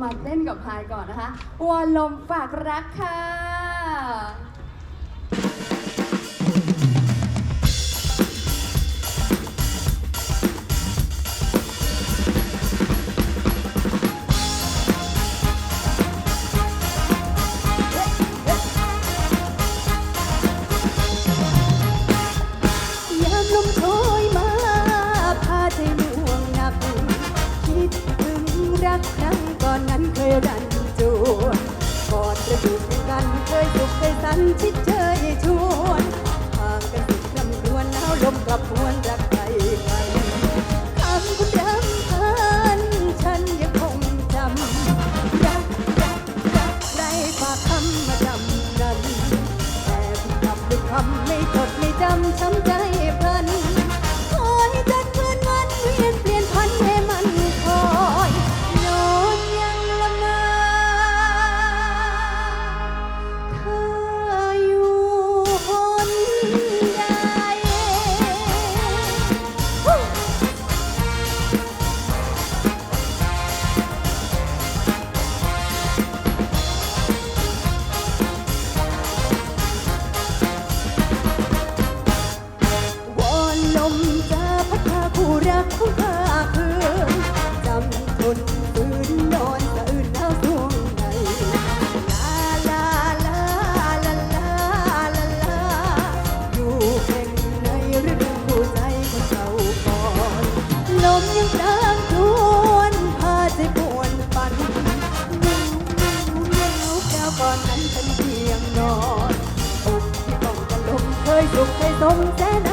มาเต้นกับพายก่อนนะคะวอลลมฝากรักค่ะ ยรันจวนกอดกระดูกกันเคยสุขเคยสันชิดเชยชวนห่างกันสุดลำดวนแล้วลมกลับหวนรักใครใครคำคุณรำพันฉันยังคงจำรักรักรักใครฝากคำมาจำนั้นแต่พี่ทำด้วยคำไม่จดไม่จำช้ำใจ รักของข้าคืนจำทนฝืนนอนสะอื่นหนาวช่วงในลาลาลาลาลาลาอยู่เพ่งในฤดูผู้ใจคนเก่าก่อนลมยังพรางครวนพาใจปวนปั่นเหงาเหงาเงาแก้วก่อนนั้นฉันเพียงนอนอกที่ต้องกันลมเคยสุขเคยสมแสน